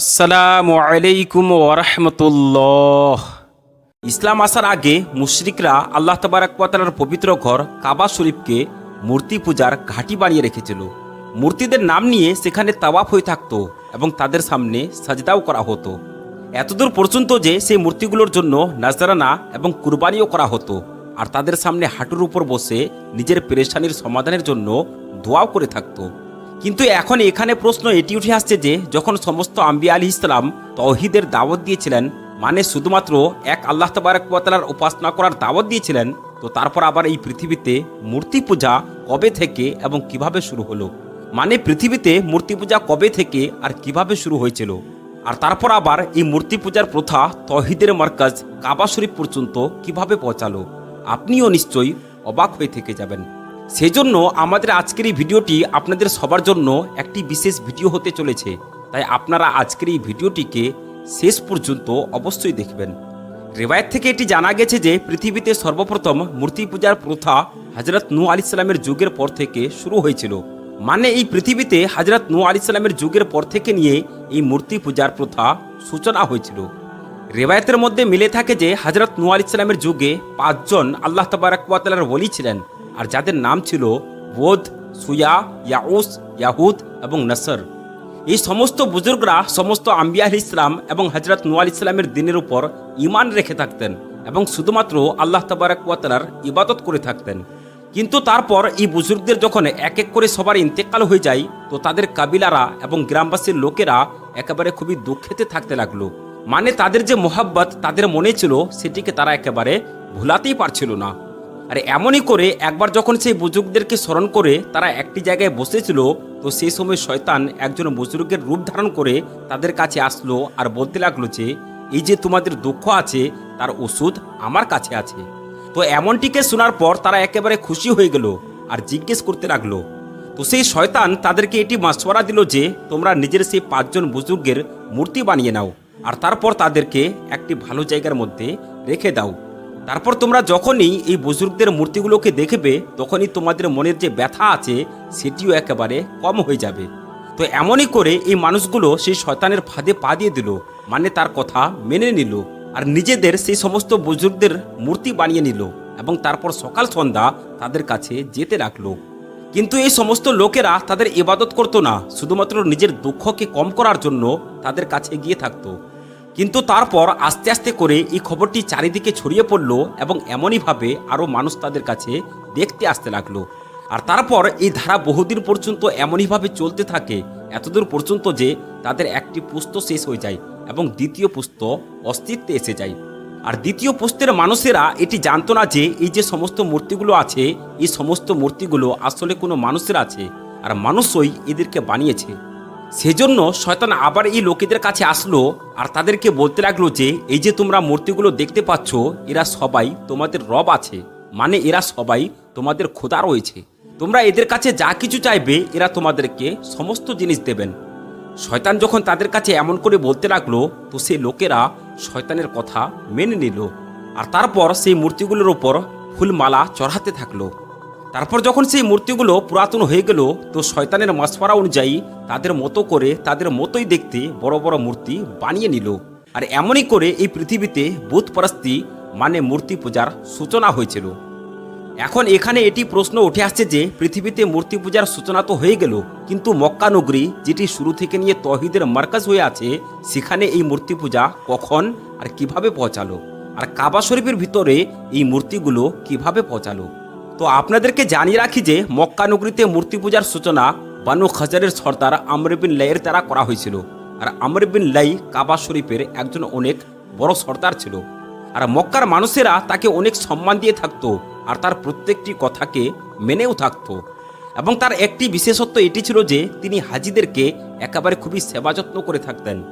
আসসালামু আলাইকুম ওরহমতুল্লাহ ইসলাম আসার আগে মুশরিকরা আল্লাহ তবারকালার পবিত্র ঘর কাবা শরীফকে মূর্তি পূজার ঘাঁটি বানিয়ে রেখেছিল। মূর্তিদের নাম নিয়ে সেখানে তাওয়াফ হয়ে থাকতো এবং তাদের সামনে সাজদাও করা হতো। এতদূর পর্যন্ত যে সেই মূর্তিগুলোর জন্য নাজরানা এবং কুরবানিও করা হতো। আর তাদের সামনে হাঁটুর উপর বসে নিজের পেরেশানির সমাধানের জন্য দোয়াও করে থাকতো। কিন্তু এখন এখানে প্রশ্ন এটি উঠে আসছে যে, যখন সমস্ত আম্বি আলী ইসলাম তৌহিদের দাওয়াত দিয়েছিলেন মানে শুধুমাত্র এক আল্লাহ তবারকালার উপাসনা করার দাওয়াত দিয়েছিলেন, তো তারপর আবার এই পৃথিবীতে মূর্তি পূজা কবে থেকে এবং কীভাবে শুরু হলো? মানে পৃথিবীতে মূর্তি পূজা কবে থেকে আর কীভাবে শুরু হয়েছিল? আর তারপর আবার এই মূর্তি পূজার প্রথা তহিদের মার্কাজ কাবা শরীফ পর্যন্ত কীভাবে পৌঁছালো? আপনিও নিশ্চয়ই অবাক হয়ে থেকে যাবেন। সেজন্য আমাদের আজকের এই ভিডিওটি আপনাদের সবার জন্য একটি বিশেষ ভিডিও হতে চলেছে। তাই আপনারা আজকের এই ভিডিওটিকে শেষ পর্যন্ত অবশ্যই দেখবেন। রেবায়ত থেকে এটি জানা গেছে যে পৃথিবীতে সর্বপ্রথম মূর্তি পূজার প্রথা হজরত নু আলি সাল্লামের যুগের পর থেকে শুরু হয়েছিল। মানে এই পৃথিবীতে হজরত নু আলি সাল্লামের যুগের পর থেকে নিয়ে এই মূর্তি পূজার প্রথা সূচনা হয়েছিল। রেবায়তের মধ্যে মিলে থাকে যে হজরত নু আলি সাল্লামের যুগে পাঁচজন আল্লাহ তবারকালার বলি ছিলেন। আর যাদের নাম ছিল বোধ সুয়া, ইয়াউস, ইয়াহুদ এবং নসর। এই সমস্ত বুজুর্গরা সমস্ত আম্বিয়া ইসলাম এবং হজরত নোয়াল ইসলামের দিনের উপর ইমান রেখে থাকতেন এবং শুধুমাত্র আল্লাহ তবারকালার ইবাদত করে থাকতেন। কিন্তু তারপর এই বুজুর্গদের যখন এক এক করে সবার ইন্তেকাল হয়ে যায়, তো তাদের কাবিলারা এবং গ্রামবাসীর লোকেরা একেবারে খুবই দুঃখেতে থাকতে লাগল। মানে তাদের যে মোহাব্বত, তাদের মনে ছিল সেটিকে তারা একেবারে ভুলাতেই পারছিল না। আর এমনই করে একবার যখন সেই বুজুর্গদেরকে স্মরণ করে তারা একটি জায়গায় বসেছিল, তো সেই সময় শয়তান একজন বুজুর্গের রূপ ধারণ করে তাদের কাছে আসলো আর বলতে লাগল যে, এই যে তোমাদের দুঃখ আছে, তার ওষুধ আমার কাছে আছে। তো এমনটিকে শোনার পর তারা একেবারে খুশি হয়ে গেল আর জিজ্ঞেস করতে লাগল। তো সেই শয়তান তাদেরকে এটি মাসওয়ারা দিল যে, তোমরা নিজের সেই পাঁচজন বুজুর্গের মূর্তি বানিয়ে নাও আর তারপর তাদেরকে একটি ভালো জায়গার মধ্যে রেখে দাও। তারপর তোমরা যখনই এই বুজুর্গদের মূর্তিগুলোকে দেখবে, তখনই তোমাদের মনের যে ব্যথা আছে, সেটিও একেবারে কম হয়ে যাবে। তো এমনই করে এই মানুষগুলো সেই শয়তানের ফাঁদে পা দিয়ে দিল মানে তার কথা মেনে নিল, আর নিজেদের সেই সমস্ত বুজুর্গদের মূর্তি বানিয়ে নিল, এবং তারপর সকাল সন্ধ্যা তাদের কাছে যেতে রাখল। কিন্তু এই সমস্ত লোকেরা তাদের ইবাদত করতো না, শুধুমাত্র নিজের দুঃখকে কম করার জন্য তাদের কাছে গিয়ে থাকতো। কিন্তু তারপর আস্তে আস্তে করে এই খবরটি চারিদিকে ছড়িয়ে পড়ল এবং এমনইভাবে আরও মানুষ তাদের কাছে দেখতে আসতে লাগল। আর তারপর এই ধারা বহুদিন পর্যন্ত এমনইভাবে চলতে থাকে, এতদূর পর্যন্ত যে তাদের একটি পুস্ত শেষ হয়ে যায় এবং দ্বিতীয় পুস্ত অস্তিত্বে এসে যায়। আর দ্বিতীয় পুস্তের মানুষেরা এটি জানতো না যে এই যে সমস্ত মূর্তিগুলো আছে, এই সমস্ত মূর্তিগুলো আসলে কোনো মানুষের আছে, আর মানুষই এদেরকে বানিয়েছে। সেজন্য শয়তান আবার এই লোকেদের কাছে আসলো আর তাদেরকে বলতে লাগল যে, এই যে তোমরা মূর্তিগুলো দেখতে পাচ্ছ, এরা সবাই তোমাদের রব আছে। মানে এরা সবাই তোমাদের খোদা রয়েছে। তোমরা এদের কাছে যা কিছু চাইবে, এরা তোমাদেরকে সমস্ত জিনিস দেবেন। শয়তান যখন তাদের কাছে এমন করে বলতে লাগল, তো সেই লোকেরা শয়তানের কথা মেনে নিল। আর তারপর সেই মূর্তিগুলোর ওপর ফুলমালা চড়াতে থাকল। তারপর যখন সেই মূর্তিগুলো পুরাতন হয়ে গেল, তো শয়তানের মাসফারা অনুযায়ী তাদের মতো করে তাদের মতোই দেখতে বড় বড় মূর্তি বানিয়ে নিল। আর এমনই করে এই পৃথিবীতে বুধ পরাস্তি মানে মূর্তি পূজার সূচনা হয়েছিল। এখন এখানে এটি প্রশ্ন উঠে আসছে যে, পৃথিবীতে মূর্তি পূজার সূচনা তো হয়ে গেল, কিন্তু মক্কা নগরী যেটি শুরু থেকে নিয়ে তহিদের মার্কাজ হয়ে আছে, সেখানে এই মূর্তি পূজা কখন আর কীভাবে পৌঁছালো? আর কাবা শরীফের ভিতরে এই মূর্তিগুলো কীভাবে পৌঁছালো? তো আপনাদেরকে জানিয়ে রাখি যে মক্কা নগরীতে মূর্তি পূজার সূচনা বানু খাজারের সর্দার আমর বিন লাইয়ের দ্বারা করা হয়েছিল। আর আমর বিন লাই কাবা শরীফের একজন অনেক বড় সর্দার ছিল। আর মক্কার মানুষেরা তাকে অনেক সম্মান দিয়ে থাকতো আর তার প্রত্যেকটি কথাকে মেনেও থাকতো। এবং তার একটি বিশেষত্ব এটি ছিল যে তিনি হাজিদেরকে একেবারে খুবই সেবা যত্ন করে থাকতেন।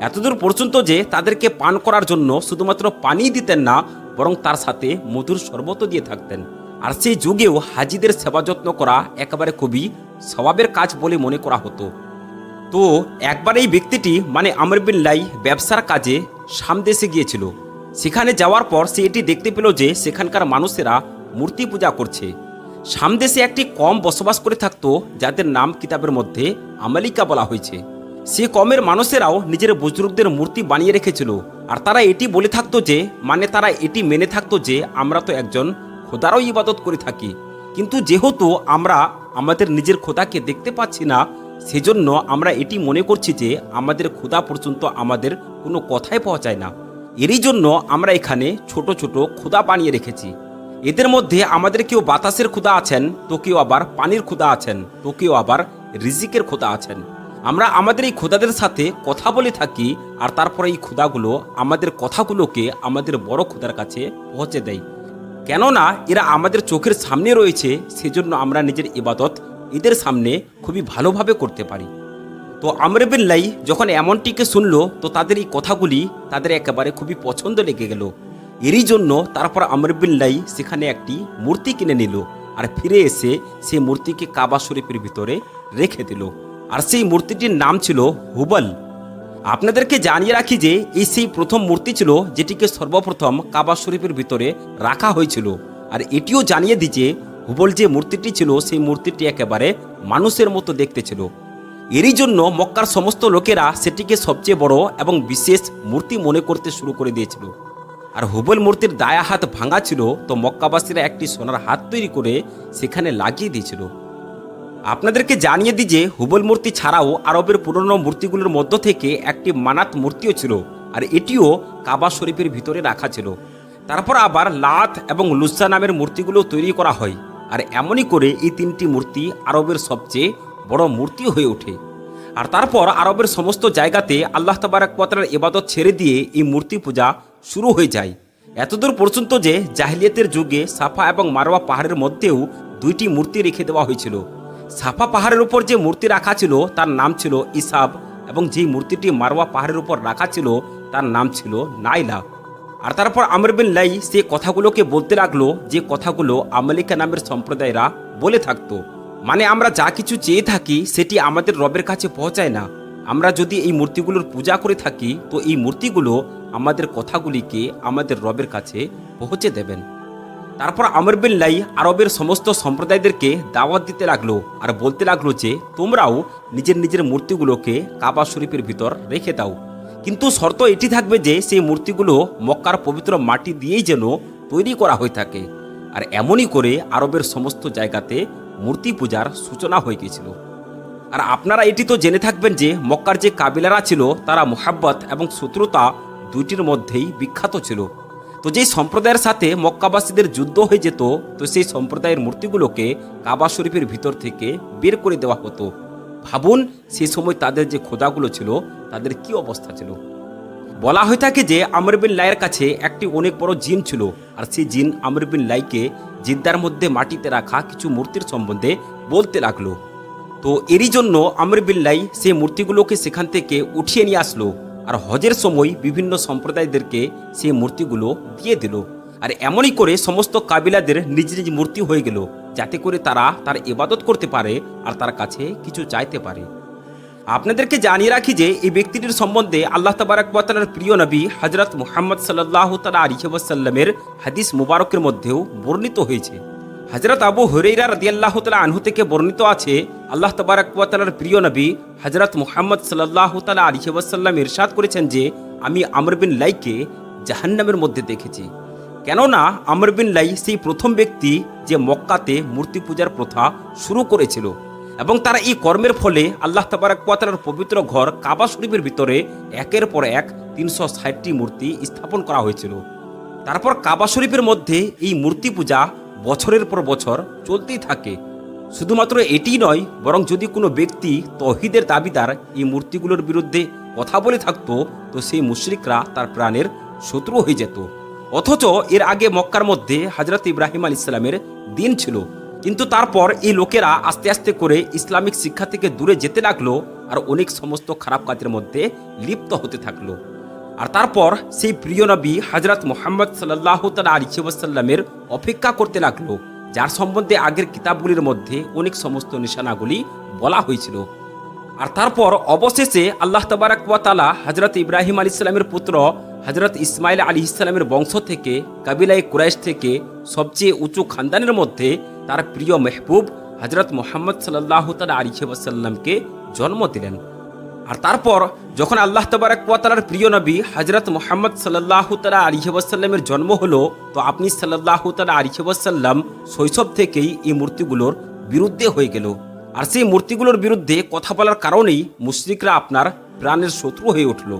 এতদূর পর্যন্ত যে তাদেরকে পান করার জন্য শুধুমাত্র পানি দিতেন না, বরং তার সাথে মধুর শরবতও দিয়ে থাকতেন। আর সেই যুগেও হাজিদের সেবা যত্ন করা একেবারে খুবই স্বভাবের কাজ বলে মনে করা হতো। তো একবার এই ব্যক্তিটি মানে আমর ব্যবসার কাজে সামদেশে গিয়েছিল। সেখানে যাওয়ার পর সে এটি দেখতে পেল যে সেখানকার মানুষেরা মূর্তি পূজা করছে। সামদেশে একটি কম বসবাস করে থাকতো যাদের নাম কিতাবের মধ্যে আমালিকা বলা হয়েছে। সে কমের মানুষেরাও নিজের বুজুর্গদের মূর্তি বানিয়ে রেখেছিল। আর তারা এটি বলে থাকতো যে মানে তারা এটি মেনে থাকতো যে, আমরা তো একজন খোদারও ইবাদত করে থাকি। কিন্তু যেহেতু আমরা আমাদের নিজের খোদাকে দেখতে পাচ্ছি না, সেজন্য আমরা এটি মনে করছি যে আমাদের খোদা পর্যন্ত আমাদের কোনো কথাই পৌঁছায় না। এরই জন্য আমরা এখানে ছোট ছোট ক্ষুদা বানিয়ে রেখেছি। এদের মধ্যে আমাদের কেউ বাতাসের ক্ষুদা আছেন, তো কেউ আবার পানির ক্ষুদা আছেন, তো কেউ আবার রিজিকের ক্ষুদা আছেন। আমরা আমাদের এই খোদাদের সাথে কথা বলে থাকি আর তারপরে এই ক্ষুদাগুলো আমাদের কথাগুলোকে আমাদের বড় খোদার কাছে পৌঁছে দেয়। কেননা এরা আমাদের চোখের সামনে রয়েছে, সেজন্য আমরা নিজের ইবাদত এদের সামনে খুবই ভালোভাবে করতে পারি। তো আমর বিল্লাই যখন এমনটিকে শুনলো, তো তাদের এই কথাগুলি তাদের একেবারে খুবই পছন্দ লেগে গেল। এরই জন্য তারপর আমর বিল্লাই সেখানে একটি মূর্তি কিনে নিল আর ফিরে এসে সেই মূর্তিকে কাবা শরীফের ভিতরে রেখে দিল। আর সেই মূর্তিটির নাম ছিল হুবল। আপনাদেরকে জানিয়ে রাখি যে এই সেই প্রথম মূর্তি ছিল যেটিকে সর্বপ্রথম কাবা শরীফের ভিতরে রাখা হয়েছিল। আর এটিও জানিয়ে দিই যে হুবল যে মূর্তিটি ছিল, সেই মূর্তিটি একেবারে মানুষের মতো দেখতে ছিল। এরই জন্য মক্কার সমস্ত লোকেরা সেটিকে সবচেয়ে বড় এবং বিশেষ মূর্তি মনে করতে শুরু করে দিয়েছিল। আর হুবল মূর্তির দায়া হাত ভাঙা ছিল, তো মক্কাবাসীরা একটি সোনার হাত তৈরি করে সেখানে লাগিয়ে দিয়েছিল। আপনাদেরকে জানিয়ে দিই যে হুবল মূর্তি ছাড়াও আরবের পুরনো মূর্তিগুলোর মধ্য থেকে একটি মানাত মূর্তিও ছিল, আর এটিও কাবা শরীফের ভিতরে রাখা ছিল। তারপর আবার লাথ এবং লুসা নামের মূর্তিগুলো তৈরি করা হয়, আর এমনই করে এই তিনটি মূর্তি আরবের সবচেয়ে বড় মূর্তি হয়ে ওঠে। আর তারপর আরবের সমস্ত জায়গাতে আল্লাহ তাবারাকার ইবাদত ছেড়ে দিয়ে এই মূর্তি পূজা শুরু হয়ে যায়। এতদূর পর্যন্ত যে জাহিলিয়াতের যুগে সাফা এবং মারোয়া পাহাড়ের মধ্যেও দুইটি মূর্তি রেখে দেওয়া হয়েছিল। সাফা পাহাড়ের উপর যে মূর্তি রাখা ছিল, তার নাম ছিল ইসাব। এবং যেই মূর্তিটি মারওয়া পাহাড়ের উপর রাখা ছিল, তার নাম ছিল নাইলা। আর তারপর আমর বিন লাই সে কথাগুলোকে বলতে লাগল, যে কথাগুলো আমলিকা নামের সম্প্রদায়রা বলে থাকতো। মানে আমরা যা কিছু চেয়ে থাকি, সেটি আমাদের রবের কাছে পৌঁছায় না। আমরা যদি এই মূর্তিগুলোর পূজা করে থাকি, তো এই মূর্তিগুলো আমাদের কথাগুলিকে আমাদের রবের কাছে পৌঁছে দেবেন। তারপর আমর বিন লাই আরবের সমস্ত সম্প্রদায়দেরকে দাওয়াত দিতে লাগল আর বলতে লাগল যে, তোমরাও নিজের নিজের মূর্তিগুলোকে কাবা শরীফের ভিতর রেখে দাও। কিন্তু শর্ত এটি থাকবে যে, সেই মূর্তিগুলো মক্কার পবিত্র মাটি দিয়েই যেন তৈরি করা হয়ে থাকে। আর এমনই করে আরবের সমস্ত জায়গাতে মূর্তি পূজার সূচনা হয়ে গিয়েছিল। আর আপনারা এটি তো জেনে থাকবেন যে, মক্কার যে কাবিলারা ছিল, তারা মোহাব্বত এবং শত্রুতা দুইটির মধ্যেই বিখ্যাত ছিল। তো যেই সম্প্রদায়ের সাথে মক্কাবাসীদের যুদ্ধ হয়ে যেত, তো সেই সম্প্রদায়ের মূর্তিগুলোকে কাবা শরীফের ভিতর থেকে বের করে দেওয়া হতো। ভাবুন, সেই সময় তাদের যে খোদাগুলো ছিল, তাদের কি অবস্থা ছিল? বলা হয়ে থাকে যে আমর বিন লাইয়ের কাছে একটি অনেক বড় জিন ছিল, আর সেই জিন আমর বিন লাইকে জিদ্দার মধ্যে মাটিতে রাখা কিছু মূর্তির সম্বন্ধে বলতে লাগল। তো এরই জন্য আমর বিন লাই সেই মূর্তিগুলোকে সেখান থেকে উঠিয়ে নিয়ে আসলো। আর হজের সময় বিভিন্ন সম্প্রদায়দেরকে সেই মূর্তিগুলো দিয়ে দিল। আর এমনই করে সমস্ত কাবিলাদের নিজ নিজ মূর্তি হয়ে গেল, যাতে করে তারা তার ইবাদত করতে পারে আর তার কাছে কিছু চাইতে পারে। আপনাদেরকে জানিয়ে রাখি যে এই ব্যক্তিটির সম্বন্ধে আল্লাহ তাবারাকালার প্রিয় নবী হজরত মুহাম্মদ সাল্লাহ তালা আলিহাসাল্লামের হাদিস মুবারকের মধ্যেও বর্ণিত হয়েছে। হজরত আবু হরেইরা রাদিয়াল্লাহ তালা আনহু থেকে বর্ণিত আছে, আল্লাহ তাবারাকালার প্রিয় নবী হজরত মুহাম্মদ সাল্লাহ তালা আলিহাসাল্লাম ইরশাদ করেছেন যে, আমি আমর বিন লাইকে জাহান্নামের মধ্যে দেখেছি। কেননা আমর বিন লাই সেই প্রথম ব্যক্তি যে মক্কাতে মূর্তি পূজার প্রথা শুরু করেছিল এবং তারা এই কর্মের ফলে আল্লাহ তাবারাকালার পবিত্র ঘর কাবা শরীফের ভিতরে একের পর এক তিনশো ষাটটি মূর্তি স্থাপন করা হয়েছিল। তারপর কাবা শরীফের মধ্যে এই মূর্তি পূজা বছরের পর বছর চলতেই থাকে। শুধুমাত্র এটি নয়, বরং যদি কোনো ব্যক্তি তহিদের দাবিদার এই মূর্তিগুলোর বিরুদ্ধে কথা বলে থাকতো, তো সেই মুশরিকরা তার প্রাণের শত্রু হয়ে যেত। অথচ এর আগে মক্কার মধ্যে হজরত ইব্রাহিম আল ইসলামের দিন ছিল। কিন্তু তারপর এই লোকেরা আস্তে আস্তে করে ইসলামিক শিক্ষা থেকে দূরে যেতে লাগল আর অনেক সমস্ত খারাপ কাজের মধ্যে লিপ্ত হতে থাকল। আর তারপর সেই প্রিয় নবী হজরত মোহাম্মদ সাল্লাহ তালা আলিসাল্লামের অপেক্ষা করতে লাগল, যার সম্বন্ধে আগের কিতাবগুলির মধ্যে অনেক সমস্ত নিশানাগুলি বলা হয়েছিল। আর তারপর অবশেষে আল্লাহ তবারাকালা হজরত ইব্রাহিম আলী ইসলামের পুত্র হজরত ইসমাইল আলী ইসলামের বংশ থেকে কাবিলাই কুরাইশ থেকে সবচেয়ে উঁচু খানদানের মধ্যে তার প্রিয় মেহবুব হজরত মোহাম্মদ সাল্লাহ তালা আলী সাল্লামকে জন্ম দিলেন। আর তারপর যখন আল্লাহ তবারক ওয়াতালার প্রিয় নবী হজরত মোহাম্মদ সাল্লাহ তালা আলিহাসাল্লামের জন্ম হলো, তো আপনি সাল্লাহ তালা আলিহাসাল্লাম শৈশব থেকেই এই মূর্তিগুলোর বিরুদ্ধে হয়ে গেল। আর সেই মূর্তিগুলোর বিরুদ্ধে কথা বলার কারণেই মুশরিকরা আপনার প্রাণের শত্রু হয়ে উঠল।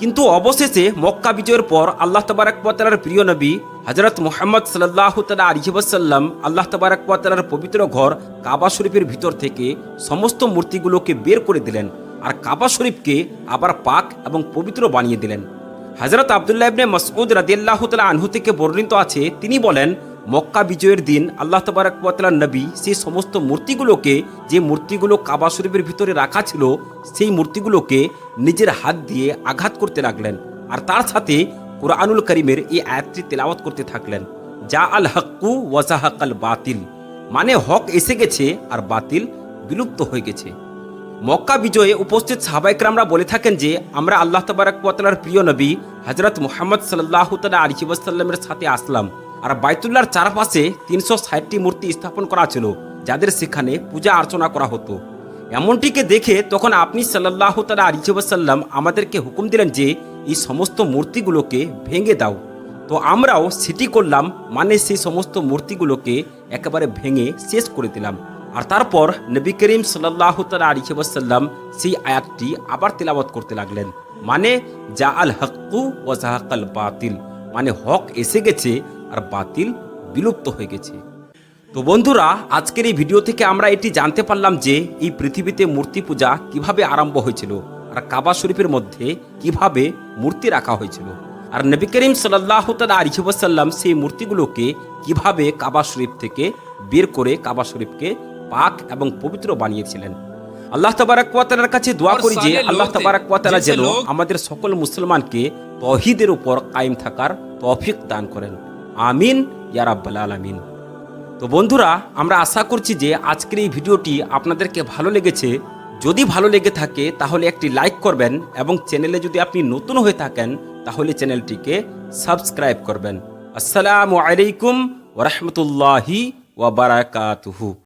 কিন্তু অবশেষে মক্কা বিজয়ের পর আল্লাহ তবারকতালার প্রিয় নবী হজরত মোহাম্মদ সাল্লাহ তালা আলিহাসাল্লাম আল্লাহ তবারকতালার পবিত্র ঘর কাবা শরীফের ভিতর থেকে সমস্ত মূর্তিগুলোকে বের করে দিলেন। আর কাবা শরীফকে আবার পাক এবং পবিত্র বানিয়ে দিলেন। হজরত আবদুল্লাহ ইবনে মসউদ রাদিয়াল্লাহু তাআলা আনহু থেকে বর্ণিত আছে, তিনি বলেন, মক্কা বিজয়ের দিন আল্লাহ তবারকাল নবী সেই সমস্ত মূর্তিগুলোকে, যে মূর্তিগুলো কাবা শরীফের ভিতরে রাখা ছিল, সেই মূর্তিগুলোকে নিজের হাত দিয়ে আঘাত করতে লাগলেন আর তার সাথে কোরআনুল করিমের এই আয়াতটি তেলাওয়াত করতে থাকলেন। যা আল হক্কু ওয়াজাহাক আল বাতিল মানে হক এসে গেছে আর বাতিল বিলুপ্ত হয়ে গেছে। মক্কা বিজয়ে উপস্থিত সাহাবাইকরামরা বলে থাকেন যে, আমরা আল্লাহ তবারকালার প্রিয় নবী হজরত মোহাম্মদ সাল্লাহ তালা আলিবাসাল্লামের সাথে আসলাম। আর বাইতুল্লাহর চারপাশে তিনশো ষাটটি মূর্তি স্থাপন করা ছিল, যাদের সেখানে পূজা অর্চনা করা হতো। এমনটিকে দেখে তখন আপনি সাল্লাহ তালা আলিবাসাল্লাম আমাদেরকে হুকুম দিলেন যে, এই সমস্ত মূর্তিগুলোকে ভেঙে দাও। তো আমরাও সেটি করলাম মানে সেই সমস্ত মূর্তিগুলোকে একেবারে ভেঙে শেষ করে দিলাম। আর তারপর নবী করিম সাল্লাহ তালা আলিহাসাল্লাম সেই আয়াতটি আবার তেলাওয়াত করতে লাগলেন। মানে যা আল হক্কু ও জাহাকাল বাতিল। মানে হক এসে গেছে আর বাতিল বিলুপ্ত হয়ে গেছে। তো বন্ধুরা, আজকের এই ভিডিও থেকে আমরা এটি জানতে পারলাম যে এই পৃথিবীতে মূর্তি পূজা কীভাবে আরম্ভ হয়েছিল আর কাবা শরীফের মধ্যে কীভাবে মূর্তি রাখা হয়েছিল। আর নবী করিম সাল্লাহ তালা আলিহাসাল্লাম সেই মূর্তিগুলোকে কীভাবে কাবা শরীফ থেকে বের করে কাবা শরীফকে পাক এবং পবিত্র বানিয়েছিলেন। আল্লাহ তাবারাকার কাছে দোয়া করি যে আল্লাহ তাবারাকালা যেন আমাদের সকল মুসলমানকে তহিদের উপর কায়েম থাকার তৌফিক দান করেন। আমিন ইয়ারাব্বাল আলামিন। তো বন্ধুরা আমরা আশা করছি যে আজকের এই ভিডিওটি আপনাদেরকে ভালো লেগেছে। যদি ভালো লেগে থাকে তাহলে একটি লাইক করবেন এবং চ্যানেলে যদি আপনি নতুন হয়ে থাকেন তাহলে চ্যানেলটিকে সাবস্ক্রাইব করবেন। আসসালামু আলাইকুম ওরহমতুল্লাহি ওয়াবারাকাতুহু